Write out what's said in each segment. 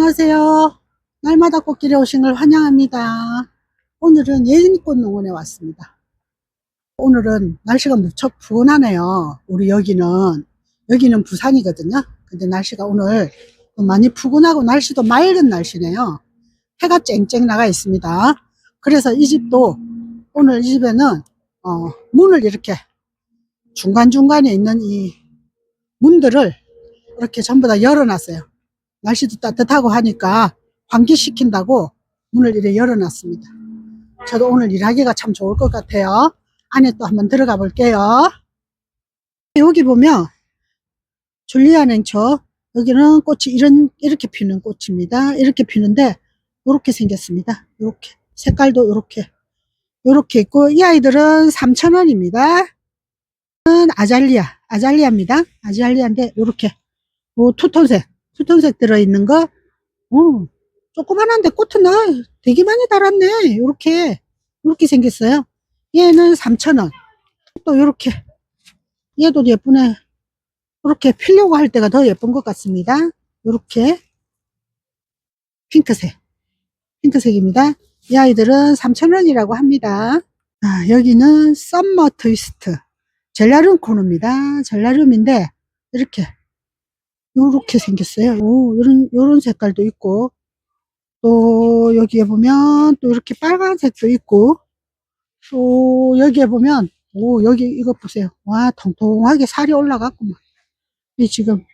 안녕하세요. 날마다 꽃길에 오신 걸 환영합니다. 오늘은 예인꽃 농원에 왔습니다. 오늘은 날씨가 무척 푸근하네요. 우리 여기는, 여기는 부산이거든요. 근데 날씨가 오늘 많이 푸근하고 날씨도 맑은 날씨네요. 해가 쨍쨍 나가 있습니다. 그래서 이 집도 오늘 이 집에는 어, 문을 이렇게 중간중간에 있는 이 문들을 이렇게 전부 다 열어놨어요. 날씨도 따뜻하고 하니까 환기시킨다고 문을 이렇게 열어놨습니다. 저도 오늘 일하기가 참 좋을 것 같아요. 안에 또 한번 들어가 볼게요. 여기 보면 줄리아 냉초 여기는 꽃이 이런 이렇게 피는 꽃입니다. 이렇게 피는데 이렇게 생겼습니다. 이렇게 색깔도 이렇게 이렇게 있고 이 아이들은 3,000원입니다. 아잘리아 아잘리아입니다. 아잘리아인데 이렇게 뭐 투톤색 투톤색 들어있는 거 어, 조그만한데 꽃은 나 되게 많이 달았네. 이렇게 이렇게 생겼어요. 얘는 3,000원. 또 이렇게 얘도 예쁘네. 이렇게 피려고 할 때가 더 예쁜 것 같습니다. 이렇게 핑크색 핑크색입니다. 이 아이들은 3,000원이라고 합니다. 아, 여기는 썸머 트위스트 젤라륨 코너입니다. 젤라륨인데 이렇게 요렇게 생겼어요. 오, 요런, 요런 색깔도 있고, 또, 여기에 보면, 또 이렇게 빨간색도 있고, 또, 여기에 보면, 오, 여기 이거 보세요. 와, 통통하게 살이 올라갔구만. 이 지금,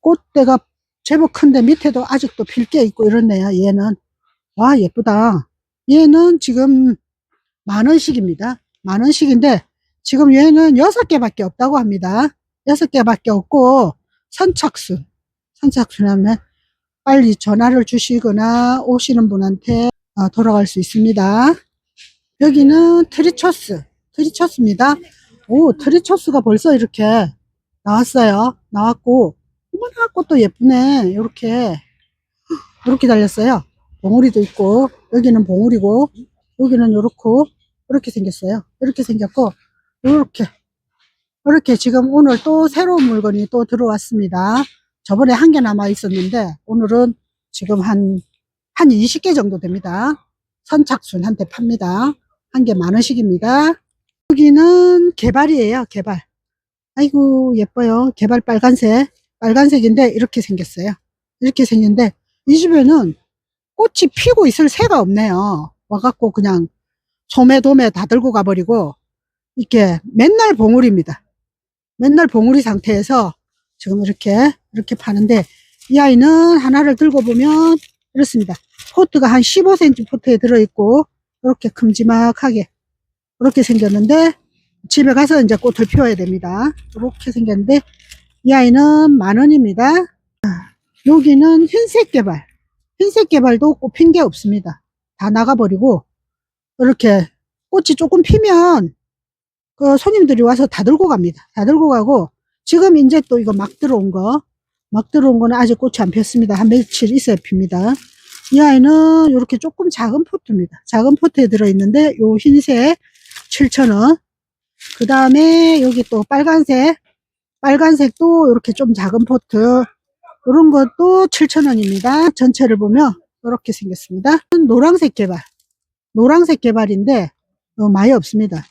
꽃대가 제법 큰데 밑에도 아직도 필게 있고 이렇네요. 얘는. 와, 예쁘다. 얘는 지금 만 원씩입니다. 만 원씩인데, 지금 얘는 여섯 개밖에 없다고 합니다. 여섯 개밖에 없고 선착순. 선착순 하면 빨리 전화를 주시거나 오시는 분한테 어, 돌아갈 수 있습니다. 여기는 트리초스. 트리초스입니다. 오 트리초스가 벌써 이렇게 나왔어요. 나왔고 어머나 꽃도 예쁘네. 이렇게. 이렇게 달렸어요. 봉우리도 있고 여기는 봉우리고 여기는 요렇고 이렇게 생겼어요. 이렇게 생겼고 이렇게 이렇게 지금 오늘 또 새로운 물건이 또 들어왔습니다. 저번에 한 개 남아 있었는데 오늘은 지금 한, 한 20개 정도 됩니다. 선착순한테 팝니다. 한 개 만 원씩입니다. 여기는 개발이에요. 개발. 아이고 예뻐요. 개발 빨간색. 빨간색인데 이렇게 생겼어요. 이렇게 생겼는데 이 집에는 꽃이 피고 있을 새가 없네요. 와갖고 그냥 소매도매 다 들고 가버리고 이렇게 맨날 봉우리입니다. 맨날 봉우리 상태에서 지금 이렇게 이렇게 파는데 이 아이는 하나를 들고 보면 이렇습니다. 포트가 한 15cm 포트에 들어있고 이렇게 큼지막하게 이렇게 생겼는데 집에 가서 이제 꽃을 피워야 됩니다. 이렇게 생겼는데 이 아이는 만 원입니다. 여기는 흰색 개발 흰색 개발도 꽃핀 게 없습니다. 다 나가버리고 이렇게 꽃이 조금 피면 그 손님들이 와서 다 들고 갑니다. 다 들고 가고 지금 이제 또 이거 막 들어온 거, 막 들어온 거는 아직 꽃이 안 폈습니다. 한 며칠 있어야 핍니다. 이 아이는 이렇게 조금 작은 포트입니다. 작은 포트에 들어있는데 요 흰색 7,000원. 그 다음에 여기 또 빨간색, 빨간색도 이렇게 좀 작은 포트. 이런 것도 7,000원입니다. 전체를 보면 이렇게 생겼습니다. 노란색 개발. 노란색 개발인데 어, 많이 없습니다.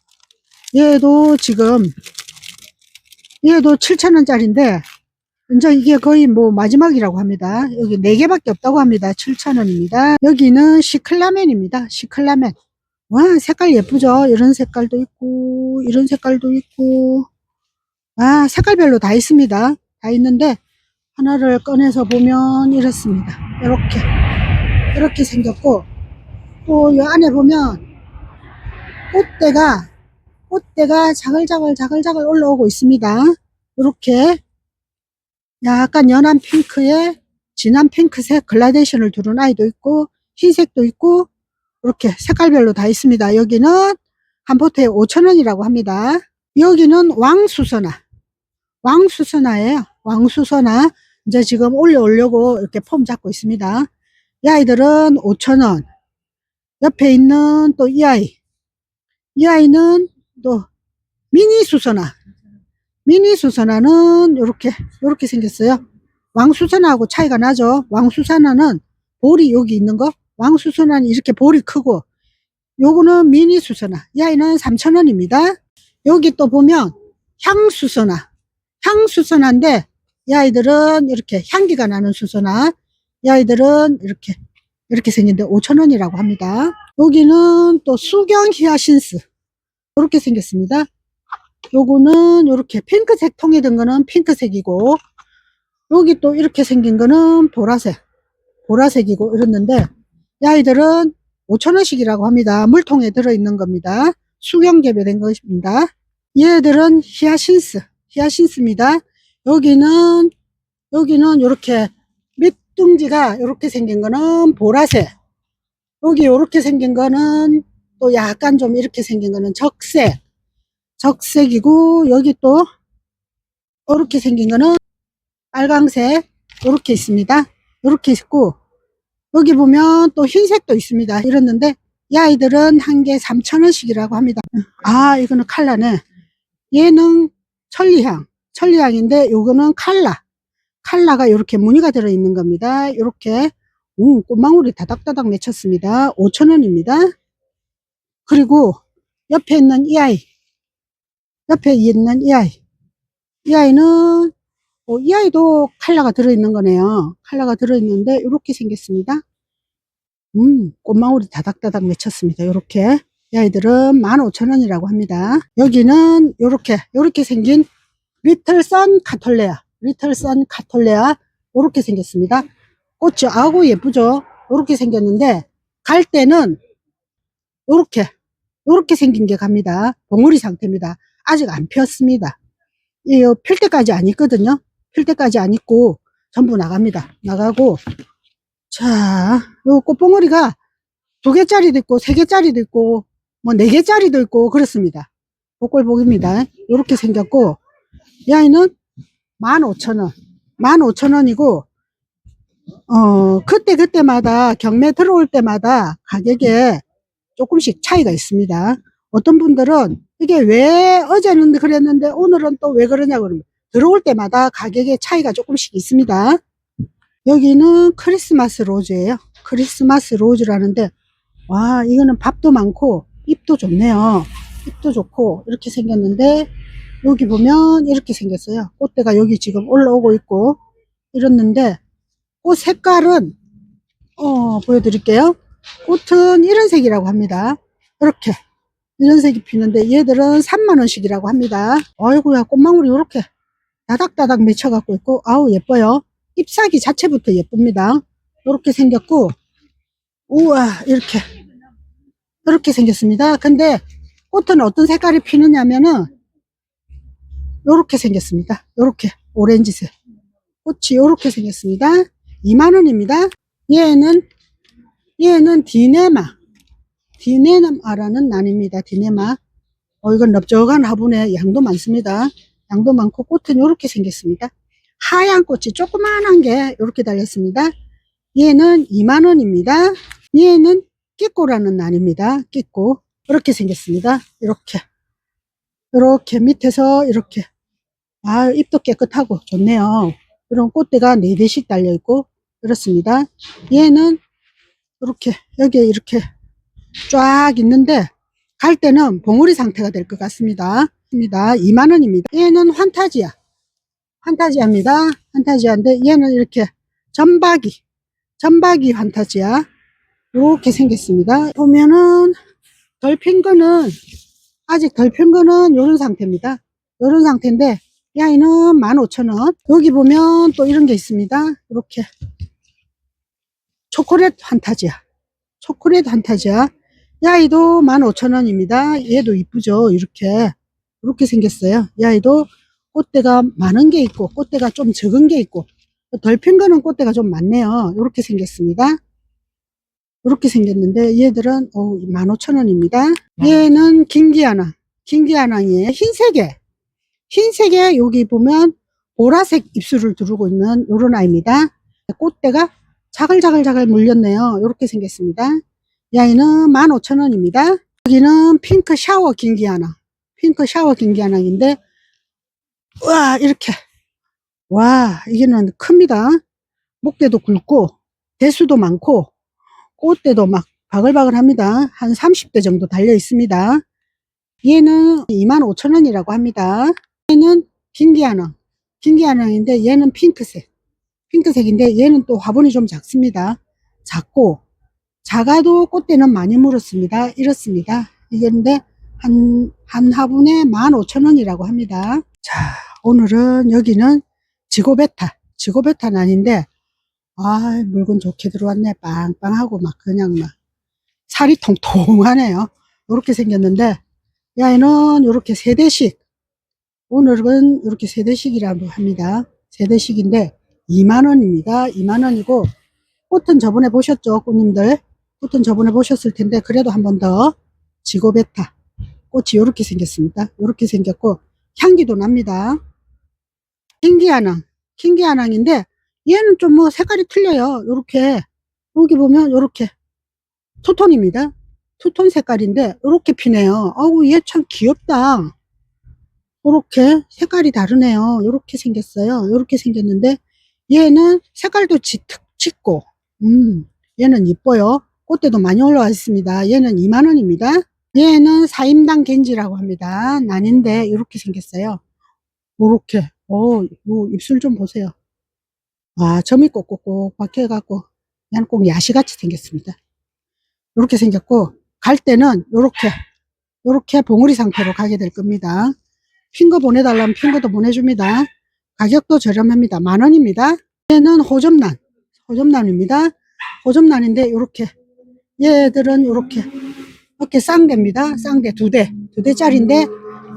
얘도 지금 얘도 7,000원짜리인데 이제 이게 거의 뭐 마지막이라고 합니다. 여기 4개밖에 없다고 합니다. 7,000원입니다. 여기는 시클라멘입니다. 시클라멘. 와 색깔 예쁘죠? 이런 색깔도 있고 이런 색깔도 있고 아 색깔별로 다 있습니다. 다 있는데 하나를 꺼내서 보면 이렇습니다. 이렇게 이렇게 생겼고 또 이 안에 보면 꽃대가 꽃대가 자글자글 자글자글 올라오고 있습니다. 이렇게 약간 연한 핑크에 진한 핑크색 글라데이션을 두른 아이도 있고 흰색도 있고 이렇게 색깔별로 다 있습니다. 여기는 한 포트에 5천원이라고 합니다. 여기는 왕수선화 왕수선화예요. 왕수선화 이제 지금 올려오려고 이렇게 폼 잡고 있습니다. 이 아이들은 5천원 옆에 있는 또 이 아이 이 아이는 또 미니 수선화 미니 수선화는 이렇게 이렇게 생겼어요 왕수선하고 차이가 나죠. 왕수선화는 볼이 여기 있는 거. 왕수선화는 이렇게 볼이 크고 요거는 미니 수선화. 이 아이는 3,000원입니다. 여기 또 보면 향수선화. 향수선화인데 이 아이들은 이렇게 향기가 나는 수선화. 이 아이들은 이렇게 이렇게 생긴데 5,000원이라고 합니다. 여기는 또 수경 히아신스. 이렇게 생겼습니다. 요거는 이렇게 핑크색 통에 든 거는 핑크색이고 여기 또 이렇게 생긴 거는 보라색 보라색이고 이랬는데 이 아이들은 5천원씩이라고 합니다. 물통에 들어있는 겁니다. 수경 개배된 것입니다. 얘들은 히아신스 히아신스입니다. 여기는 여기는 이렇게 밑둥지가 이렇게 생긴 거는 보라색. 여기 이렇게 생긴 거는 또 약간 좀 이렇게 생긴 거는 적색 적색이고 여기 또 이렇게 생긴 거는 빨강색 이렇게 있습니다. 이렇게 있고 여기 보면 또 흰색도 있습니다. 이랬는데 이 아이들은 한 개 3,000원씩이라고 합니다. 아 이거는 칼라네. 얘는 천리향 천리향인데 요거는 칼라 칼라가 이렇게 무늬가 들어있는 겁니다. 이렇게 음, 꽃망울이 다닥다닥 맺혔습니다. 5,000원입니다. 그리고 옆에 있는 이 아이 옆에 있는 이 아이. 이 아이는, 어, 이 아이도 칼라가 들어있는 거네요. 칼라가 들어있는데, 이렇게 생겼습니다. 음, 꽃망울이 다닥다닥 맺혔습니다. 이렇게. 이 아이들은 15,000원이라고 합니다. 여기는 이렇게, 이렇게 생긴 리틀 선 카톨레아. 리틀 선 카톨레아. 이렇게 생겼습니다. 꽃이 아고 예쁘죠? 이렇게 생겼는데, 갈 때는 이렇게, 이렇게 생긴 게 갑니다. 봉우리 상태입니다. 아직 안 폈습니다. 이, 필 때까지 안 있거든요. 필 때까지 안 있고 전부 나갑니다. 나가고 자, 요 꽃봉오리가 두 개짜리도 있고 세 개짜리도 있고 뭐 네 개짜리도 있고 그렇습니다. 복골복입니다. 이렇게 생겼고 이 아이는 15,000원. 15,000원이고 어, 그때 그때마다 경매 들어올 때마다 가격에 조금씩 차이가 있습니다. 어떤 분들은 이게 왜 어제는 그랬는데 오늘은 또 왜 그러냐고 그러면 들어올 때마다 가격의 차이가 조금씩 있습니다. 여기는 크리스마스 로즈예요. 크리스마스 로즈라는데 와 이거는 밥도 많고 잎도 좋네요. 잎도 좋고 이렇게 생겼는데 여기 보면 이렇게 생겼어요. 꽃대가 여기 지금 올라오고 있고 이랬는데 꽃 색깔은 어 보여드릴게요. 꽃은 이런 색이라고 합니다. 이렇게 이런 색이 피는데 얘들은 3만원씩이라고 합니다. 아이고야 꽃망울이 이렇게 다닥다닥 맺혀갖고 있고 아우 예뻐요. 잎사귀 자체부터 예쁩니다. 이렇게 생겼고 우와 이렇게 이렇게 생겼습니다. 근데 꽃은 어떤 색깔이 피느냐면은 이렇게 생겼습니다. 이렇게 오렌지색 꽃이 이렇게 생겼습니다. 2만원입니다. 얘는 얘는 디네마 디네마라는 난입니다. 디네마. 어, 이건 넓적한 화분에 양도 많습니다. 양도 많고 꽃은 이렇게 생겼습니다. 하얀 꽃이 조그만한 게 이렇게 달렸습니다. 얘는 2만원입니다. 얘는 끼꼬라는 난입니다. 끼꼬. 이렇게 생겼습니다. 이렇게. 이렇게 밑에서 이렇게. 아, 잎도 깨끗하고 좋네요. 이런 꽃대가 4대씩 달려있고, 그렇습니다. 얘는 이렇게, 여기에 이렇게 쫙 있는데 갈 때는 봉우리 상태가 될 것 같습니다. 2만 원입니다. 얘는 환타지아. 환타지아입니다. 환타지아인데 얘는 이렇게 점박이. 점박이 환타지아. 이렇게 생겼습니다. 보면은 덜 핀 거는 아직 덜 핀 거는 이런 상태입니다. 이런 상태인데 이 아이는 15,000원. 여기 보면 또 이런 게 있습니다. 이렇게 초콜릿 환타지아. 초콜릿 환타지아. 이 아이도 15,000원입니다. 얘도 이쁘죠? 이렇게. 이렇게 생겼어요. 이 아이도 꽃대가 많은 게 있고, 꽃대가 좀 적은 게 있고, 덜 핀 거는 꽃대가 좀 많네요. 이렇게 생겼습니다. 이렇게 생겼는데, 얘들은, 어, 15,000원입니다. 얘는 김기아낭. 김기아낭이에요. 흰색에. 흰색에 여기 보면 보라색 입술을 두르고 있는 요런 아이입니다. 꽃대가 자글자글자글 물렸네요. 이렇게 생겼습니다. 이 아이는 15,000원입니다. 여기는 핑크 샤워 긴기아낭. 핑크 샤워 긴기아낭인데, 와, 이렇게. 와, 이게는 큽니다. 목대도 굵고, 대수도 많고, 꽃대도 막 바글바글 합니다. 한 30대 정도 달려 있습니다. 얘는 25,000원이라고 합니다. 얘는 김기아낭. 김기아낭인데 얘는 핑크색. 핑크색인데 얘는 또 화분이 좀 작습니다. 작고, 작아도 꽃대는 많이 물었습니다. 이렇습니다. 이게 근데 한, 한 화분에 15,000원이라고 합니다. 자, 오늘은 여기는 지고베타. 지고베타는 아닌데, 아, 물건 좋게 들어왔네. 빵빵하고 막 그냥 막 살이 통통하네요. 이렇게 생겼는데, 야에는 이렇게 세대씩. 오늘은 이렇게 세대씩이라고 합니다. 세대씩인데 2만원입니다. 2만원이고, 꽃은 저번에 보셨죠? 꽃님들. 꽃은 저번에 보셨을 텐데, 그래도 한 번 더 지고베타. 꽃이 이렇게 생겼습니다. 이렇게 생겼고, 향기도 납니다. 킹기아낭. 킹기아낭인데, 얘는 좀 뭐 색깔이 틀려요. 요렇게. 여기 보면 요렇게. 투톤입니다. 투톤 색깔인데, 요렇게 피네요. 아우, 얘 참 귀엽다. 요렇게 색깔이 다르네요. 요렇게 생겼어요. 요렇게 생겼는데, 얘는 색깔도 짙, 짙고, 음, 얘는 이뻐요. 꽃대도 많이 올라와 있습니다. 얘는 2만원입니다. 얘는 사임당 겐지라고 합니다. 난인데, 이렇게 생겼어요. 요렇게. 오, 요 입술 좀 보세요. 와, 점이 꼭꼭꼭 박혀갖고, 그냥 꼭 야시같이 생겼습니다. 이렇게 생겼고, 갈 때는 요렇게, 요렇게 봉우리 상태로 가게 될 겁니다. 핑거 보내달라면 핑거도 보내줍니다. 가격도 저렴합니다. 만 원입니다. 얘는 호접란, 호접란입니다. 호접란인데, 요렇게. 얘들은 요렇게, 이렇게 쌍대입니다. 쌍대 두 대, 두 대짜리인데,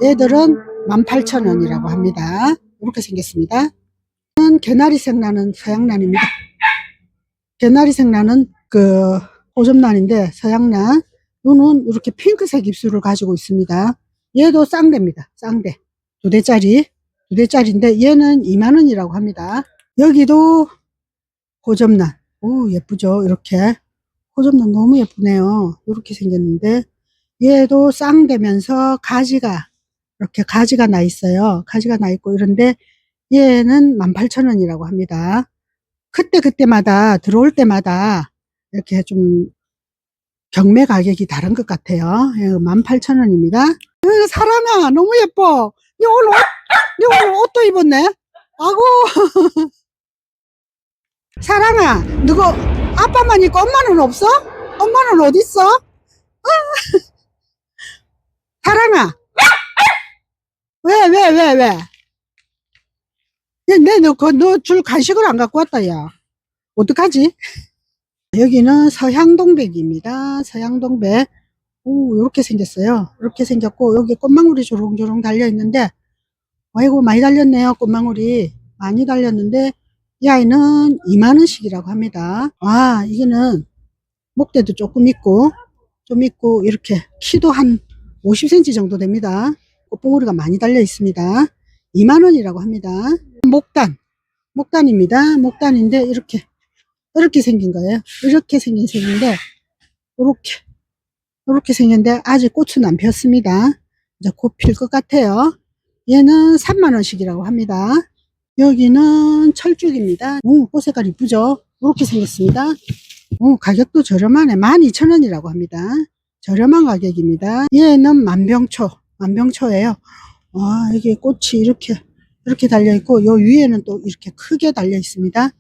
얘들은 18,000원이라고 합니다. 이렇게 생겼습니다. 는 개나리색 나는 서양란입니다. 개나리색 나는 그 호접란인데 서양란 요는 이렇게 핑크색 입술을 가지고 있습니다. 얘도 쌍대입니다. 쌍대 두 대짜리 두 대짜리인데 얘는 2만원이라고 합니다. 여기도 호접란 오 예쁘죠 이렇게 호접란 너무 예쁘네요. 이렇게 생겼는데 얘도 쌍대면서 가지가 이렇게 가지가 나 있어요. 가지가 나 있고 이런데 얘는 18,000원이라고 합니다. 그때그때마다 들어올 때마다 이렇게 좀 경매 가격이 다른 것 같아요. 18,000원입니다. 사랑아 너무 예뻐. 니 오늘 옷, 니 오늘 옷도 입었네. 아고 사랑아 누구 아빠만 있고 엄마는 없어? 엄마는 어디 있어? 사랑아 왜 왜 왜 왜? 야, 내, 너, 그, 너줄 간식을 안 갖고 왔다, 야. 어떡하지? 여기는 서향동백입니다. 서향동백. 오, 요렇게 생겼어요. 이렇게 생겼고, 여기 꽃망울이 조롱조롱 달려있는데, 아이고, 많이 달렸네요, 꽃망울이. 많이 달렸는데, 이 아이는 2만원씩이라고 합니다. 아, 이거는 목대도 조금 있고, 좀 있고, 이렇게 키도 한 50cm 정도 됩니다. 꽃봉오리가 많이 달려 있습니다. 2만원이라고 합니다. 목단, 목단입니다. 목단인데 이렇게 이렇게 생긴 거예요. 이렇게 생긴 색인데 이렇게 이렇게 생겼는데 아직 꽃은 안 피었습니다. 이제 곧 필 것 같아요. 얘는 3만 원씩이라고 합니다. 여기는 철쭉입니다. 오, 꽃 색깔 이쁘죠? 이렇게 생겼습니다. 오, 가격도 저렴하네. 12,000원이라고 합니다. 저렴한 가격입니다. 얘는 만병초, 만병초예요. 와, 이게 꽃이 이렇게 이렇게 달려 있고 요 위에는 또 이렇게 크게 달려 있습니다.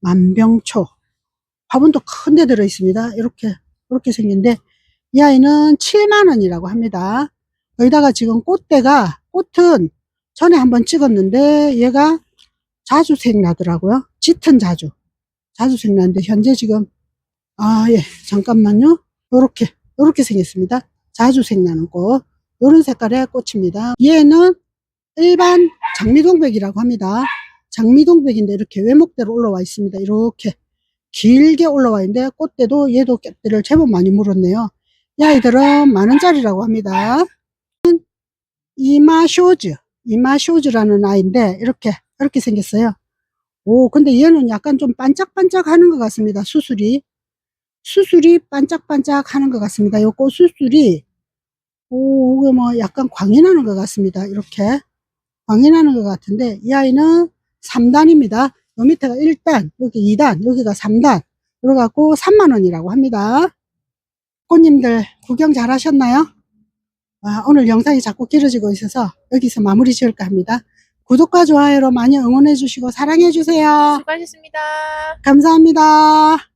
만병초 화분도 큰데 들어 있습니다. 이렇게 이렇게 생긴데 이 아이는 7만 원이라고 합니다. 여기다가 지금 꽃대가 꽃은 전에 한번 찍었는데 얘가 자주색 나더라고요. 짙은 자주 자주색 나는데 현재 지금 아 예 잠깐만요. 요렇게 요렇게 생겼습니다. 자주색 나는 꽃 요런 색깔의 꽃입니다. 얘는 일반 장미동백이라고 합니다. 장미동백인데 이렇게 외목대로 올라와 있습니다. 이렇게 길게 올라와 있는데 꽃대도 얘도 꽃대를 제법 많이 물었네요. 이 아이들은 만원짜리라고 합니다. 이마쇼즈, 이마쇼즈라는 아이인데 이렇게 이렇게 생겼어요. 오 근데 얘는 약간 좀 반짝반짝 하는 것 같습니다. 수술이 수술이 반짝반짝 하는 것 같습니다. 요꽃 수술이 오, 이게 뭐 약간 광이 나는 것 같습니다. 이렇게. 광이 나는 것 같은데, 이 아이는 3단입니다. 요 밑에가 1단, 여기 2단, 여기가 3단. 그래갖고 3만원이라고 합니다. 꽃님들 구경 잘 하셨나요? 아, 오늘 영상이 자꾸 길어지고 있어서 여기서 마무리 지을까 합니다. 구독과 좋아요로 많이 응원해 주시고 사랑해 주세요. 수고하셨습니다. 감사합니다.